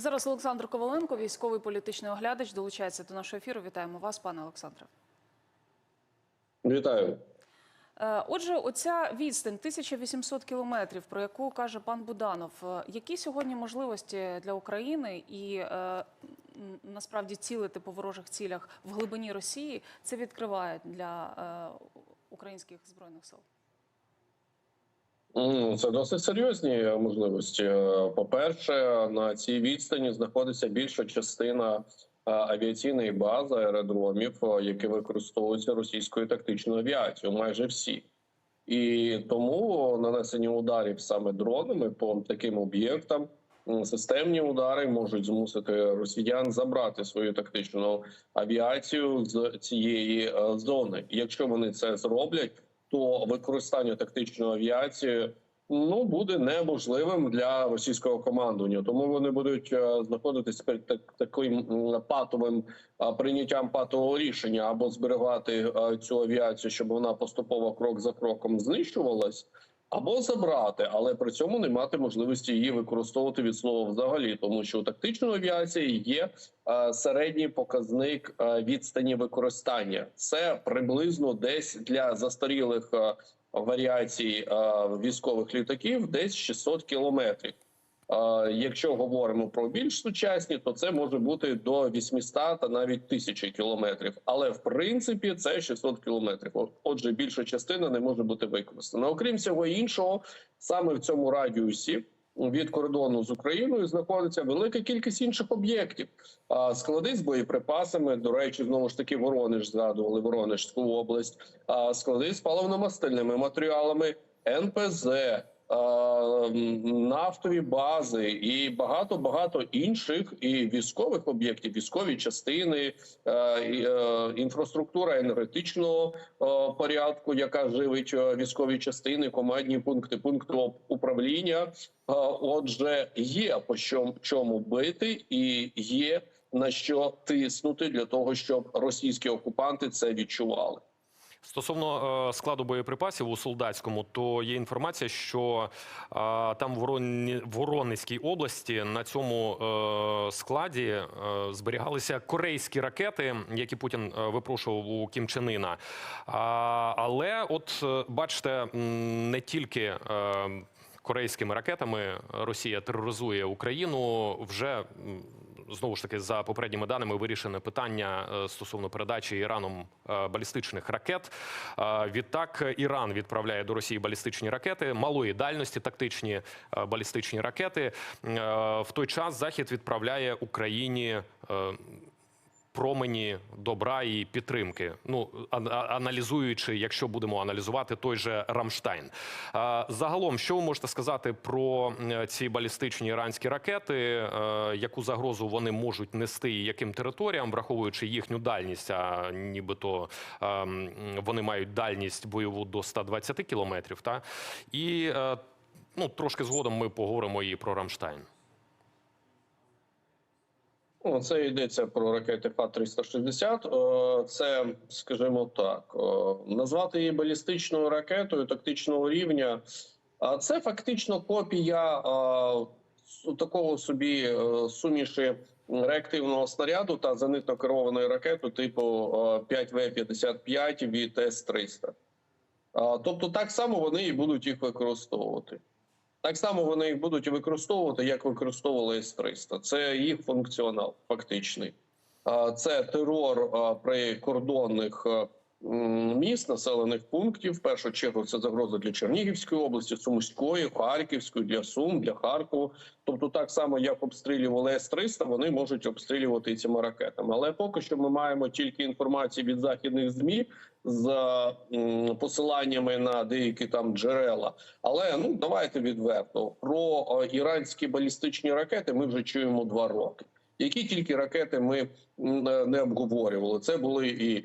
І зараз Олександр Коваленко, військовий політичний оглядач, долучається до нашого ефіру. Вітаємо вас, пане Олександре. Вітаю. Е, Отже, оця відстань 1800 кілометрів, про яку каже пан Буданов, е, які сьогодні можливості для України і е, насправді цілити по ворожих цілях в глибині Росії це відкриває для е, українських збройних сил? Це досить серйозні можливості. Е, По-перше, на цій відстані знаходиться більша частина е, авіаційної бази аеродромів, е, які використовуються російською тактичною авіацією, майже всі. І тому нанесення ударів саме дронами по таким об'єктам, системні удари можуть змусити росіян забрати свою тактичну авіацію з цієї зони. Якщо вони це зроблять, то використання тактичної авіації ну буде неможливим для російського командування. Тому вони будуть е, знаходитись перед таким патовим е, прийняттям патового рішення або зберігати е, цю авіацію, щоб вона поступово крок за кроком знищувалась. Або забрати, але при цьому не мати можливості її використовувати від слова взагалі, тому що у тактичної авіації є е, середній показник е, відстані використання. Це приблизно десь для застарілих е, варіацій військових літаків, десь 600 кілометрів. Якщо говоримо про більш сучасні, то це може бути до 800 та навіть 1000 кілометрів. Але в принципі це 600 кілометрів. От- Отже, більша частина не може бути використана. Окрім всього іншого, саме в цьому радіусі від кордону з Україною знаходиться велика кількість інших об'єктів. Склади з боєприпасами. До речі, знову ж таки, Воронеж згадували Воронежську область. Склади з паливно-мастильними матеріалами, НПЗ. М, Нафтові бази і багато багато інших і військових об'єктів, військові частини, е, е, інфраструктура енергетичного е, порядку, яка живить е, військові частини, командні пункти, пункти управління. Е, Отже, є по чому бити, і є на що тиснути для того, щоб російські окупанти це відчували. Стосовно е, складу боєприпасів у солдатському, то є інформація, що е, там в Воронезькій області на цьому е, складі зберігалися корейські ракети, які Путін випрошував у Кім Чен Іна. А, але, от бачите, не тільки. Корейськими ракетами Росія тероризує Україну вже знову ж таки за попередніми даними вирішене питання е, стосовно передачі Іраном е, балістичних ракет. Е, Відтак Іран відправляє до Росії балістичні ракети малої дальності, тактичні балістичні ракети. В той час Захід відправляє Україні. Е, Промені добра і підтримки. Ну аналізуючи, якщо будемо аналізувати той же Рамштайн. Загалом, що ви можете сказати про е, ці балістичні іранські ракети? е, Яку загрозу вони можуть нести і яким територіям, враховуючи їхню дальність? А нібито ем, вони мають дальність бойову до 120 кілометрів. Та і е, ну трошки згодом ми поговоримо і про Рамштайн. Ну, Це йдеться про ракети Х-360. Е, Це, скажімо так, е, назвати її балістичною ракетою тактичного рівня. Це фактично копія е, такого собі суміші реактивного снаряду та зенитно керованої ракети типу е, 5В-55 від С-300. Тобто, так само вони і будуть їх використовувати. Так само вони їх будуть використовувати, як використовували С-300. Це їх функціонал фактичний. Це терор при м, міст, населених пунктів. В першу чергу це загроза для Чернігівської області, Сумської, Харківської, для Сум, для Харкова. Тобто, так само як обстрілювали С-300, вони можуть обстрілювати цими ракетами. Але поки що ми маємо тільки інформацію від західних змі з посиланнями на деякі там джерела. Але ну давайте відверто про е, іранські балістичні ракети. Ми вже чуємо два роки. Які тільки ракети ми е, не обговорювали? Це були і е,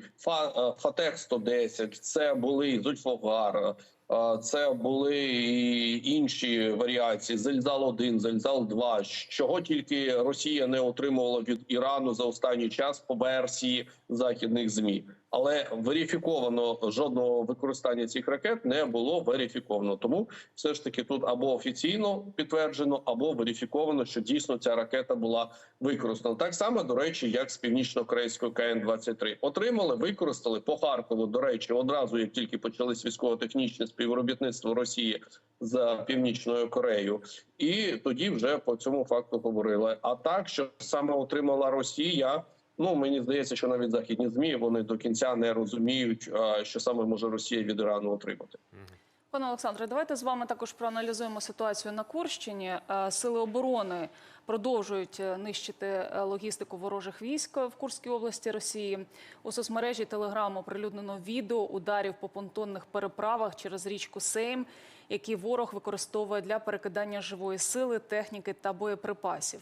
Фатех 110 це були і Зульфогар, е, це були і інші варіації. Зельзал 1 Зельзал 2 Чого тільки Росія не отримувала від Ірану за останній час по версії західних змі. Але верифіковано жодного використання цих ракет не було верифіковано. Тому все ж таки тут або офіційно підтверджено, або верифіковано, що дійсно ця ракета була використана. Так само до речі, як з північно-корейської КН-23. отримали, використали по Харкову. До речі, одразу як тільки почались військово-технічне співробітництво Росії з північною Кореєю, і тоді вже по цьому факту говорили. А так, що саме отримала Росія. Ну мені здається, що навіть західні змі вони до кінця не розуміють, що саме може Росія від Ірану отримати. Пане Олександре, давайте з вами також проаналізуємо ситуацію на Курщині. Е, Сили оборони продовжують е, нищити е, логістику ворожих військ в Курській області Росії. У соцмережі Телеграм оприлюднено відео ударів по понтонних переправах через річку Сейм, які ворог використовує для перекидання живої сили, техніки та боєприпасів.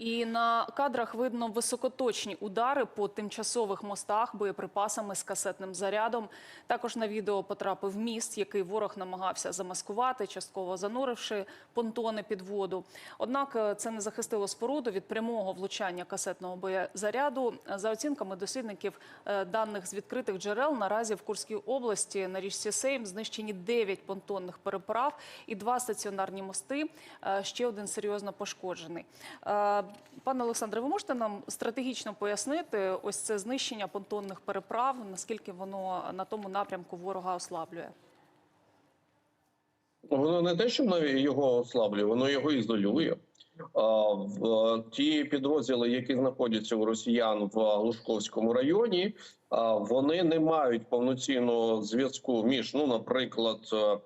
І на кадрах видно високоточні удари по тимчасових мостах боєприпасами з касетним зарядом. Також на відео потрапив міст, який ворог намагався замаскувати, частково зануривши понтони під воду. Однак е, це не захистило споруду від прямого влучання касетного боєзаряду. За оцінками дослідників е, даних з відкритих джерел, наразі в Курській області на річці Сейм знищені 9 понтонних переправ і два стаціонарні мости. Е, Ще один серйозно пошкоджений. Е, Пане Олександре, ви можете нам стратегічно пояснити ось це знищення понтонних переправ, наскільки воно на тому напрямку ворога ослаблює? Воно не те, що його ослаблює, воно його ізолює. В ті підрозділи, які знаходяться у росіян в Лужковському районі, вони не мають повноцінного зв'язку між, ну, наприклад, е,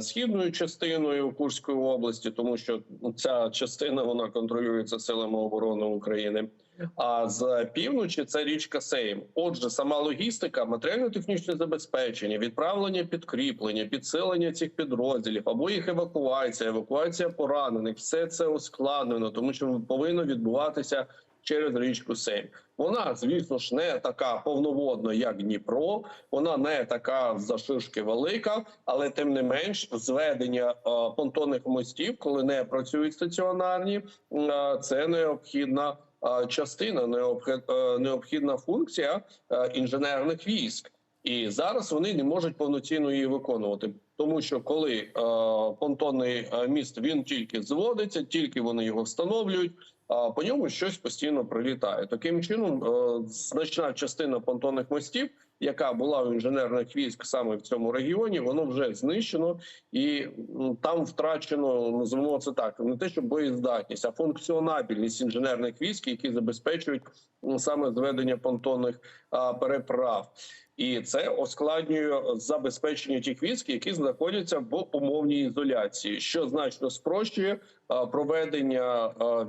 східною частиною Курської області, тому що ця частина вона контролюється силами оборони України. А з півночі це річка Сейм. Отже, сама логістика, матеріально-технічне забезпечення, відправлення підкріплення, підсилення цих підрозділів або їх евакуація, евакуація поранених, все це ускладнено, тому що повинно відбуватися через річку Сейм. Вона, звісно ж, не така повноводна, як Дніпро. Вона не така завширшки велика, але тим не менш, зведення е, понтонних мостів, коли не працюють стаціонарні, е, це необхідна е, частина, необхід- необхідна функція інженерних військ. І зараз вони не можуть повноцінно її виконувати, тому що коли е, понтонний міст він тільки зводиться, тільки вони його встановлюють. По ньому щось постійно прилітає. Таким чином, е, значна частина понтонних мостів, яка була у інженерних військ саме в цьому регіоні, воно вже знищено, і там втрачено називаємо це так: не те, що боєздатність, а функціонабільність інженерних військ, які забезпечують саме зведення понтонних переправ. І це ускладнює забезпечення тих військ, які знаходяться в умовній ізоляції, що значно спрощує проведення а,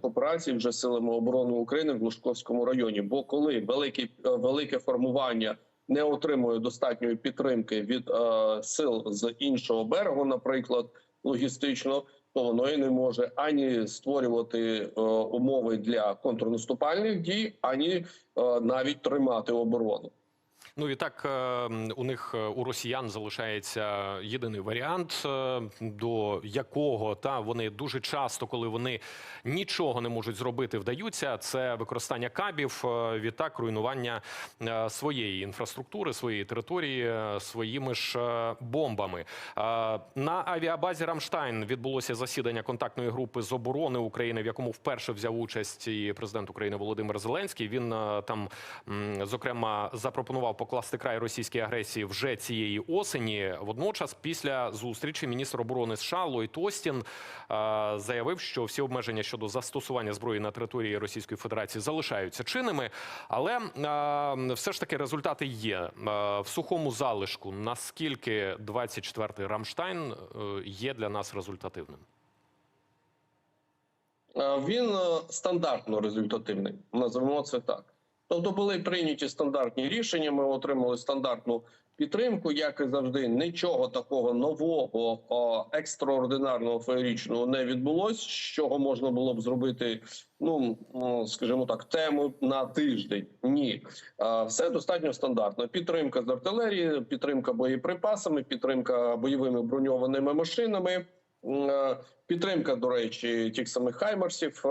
відповідних операцій вже силами оборони України в Лужковському районі. Бо коли велике, велике формування не отримує достатньої підтримки від е, сил з іншого берегу, наприклад, логістично, то воно і не може ані створювати е, умови для контрнаступальних дій, ані е, навіть тримати оборону. Ну і так е, у них е, у росіян залишається єдиний варіант, е, до якого та вони дуже часто, коли вони нічого не можуть зробити, вдаються. Це використання кабів, відтак руйнування своєї інфраструктури, своєї території своїми ж бомбами. На авіабазі Рамштайн відбулося засідання контактної групи з оборони України, в якому вперше взяв участь і президент України Володимир Зеленський. Він там зокрема запропонував покласти край російській агресії вже цієї осені. Водночас, після зустрічі міністр оборони США Ллойд Остін е, заявив, що всі обмеження щодо застосування зброї на території Російської Федерації залишаються чинними, але е, все ж таки результати є Е, в сухому залишку. Наскільки 24-й Рамштайн є для нас результативним? Він стандартно результативний. Називаємо це так. Тобто були прийняті стандартні рішення. Ми отримали стандартну підтримку, як і завжди. Нічого такого нового, екстраординарного феєрічного не відбулось, чого можна було б зробити. Ну скажімо так, тему на тиждень. Ні, все достатньо стандартно. Підтримка з артилерії, підтримка боєприпасами, підтримка бойовими броньованими машинами. Е, Підтримка, до речі, тих самих хаймерсів, е,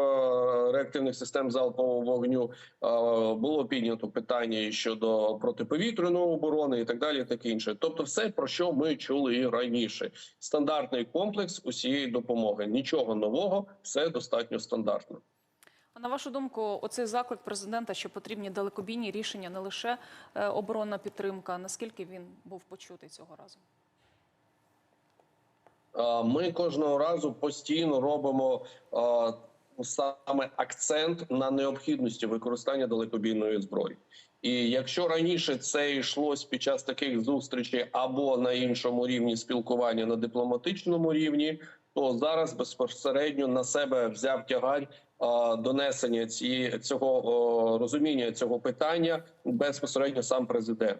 реактивних систем залпового вогню Е, було піднято питання щодо протиповітряної оборони і так далі, таке інше. Тобто, все про що ми чули і раніше. Стандартний комплекс усієї допомоги. Нічого нового, все достатньо стандартно. А на вашу думку, оцей заклик президента, що потрібні далекобійні рішення, не лише оборонна підтримка. Наскільки він був почутий цього разу? Е, Ми кожного разу постійно робимо е, саме акцент на необхідності використання далекобійної зброї. І якщо раніше це йшлось під час таких зустрічей або на іншому рівні спілкування на дипломатичному рівні, то зараз безпосередньо на себе взяв тягар е, донесення цієї цього розуміння цього питання безпосередньо сам президент.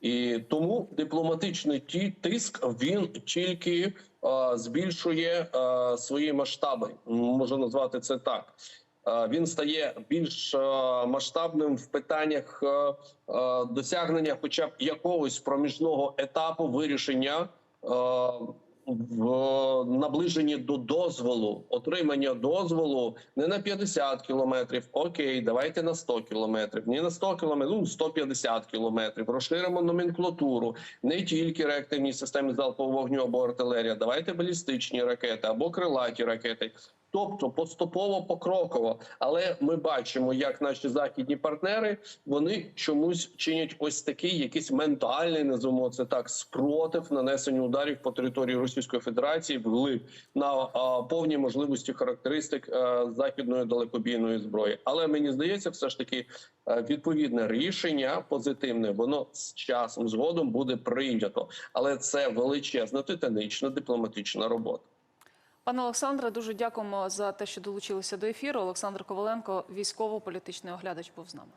І тому дипломатичний тиск він тільки збільшує е, свої масштаби. Можу назвати це так. Е, він стає більш е, масштабним в питаннях е, е, досягнення, хоча б якогось проміжного етапу вирішення. В наближенні до дозволу, отримання дозволу не на 50 кілометрів. Окей, давайте на 100 кілометрів. Не на 100 кілометрів, ну 150 кілометрів. Розширимо номенклатуру. Не тільки реактивні системи залпового вогню або артилерія. Давайте балістичні ракети або крилаті ракети. Тобто поступово покроково, але ми бачимо, як наші західні партнери вони чомусь чинять ось такий якийсь ментальний, називаємо це так, спротив нанесенню ударів по території Російської Федерації вглиб на а, повні можливості характеристик а, західної далекобійної зброї. Але мені здається, все ж таки а, відповідне рішення позитивне, воно з часом згодом буде прийнято, але це величезна титанічна дипломатична робота. Пане Олександре, дуже дякуємо за те, що долучилися до ефіру. Олександр Коваленко, військово-політичний оглядач, був з нами.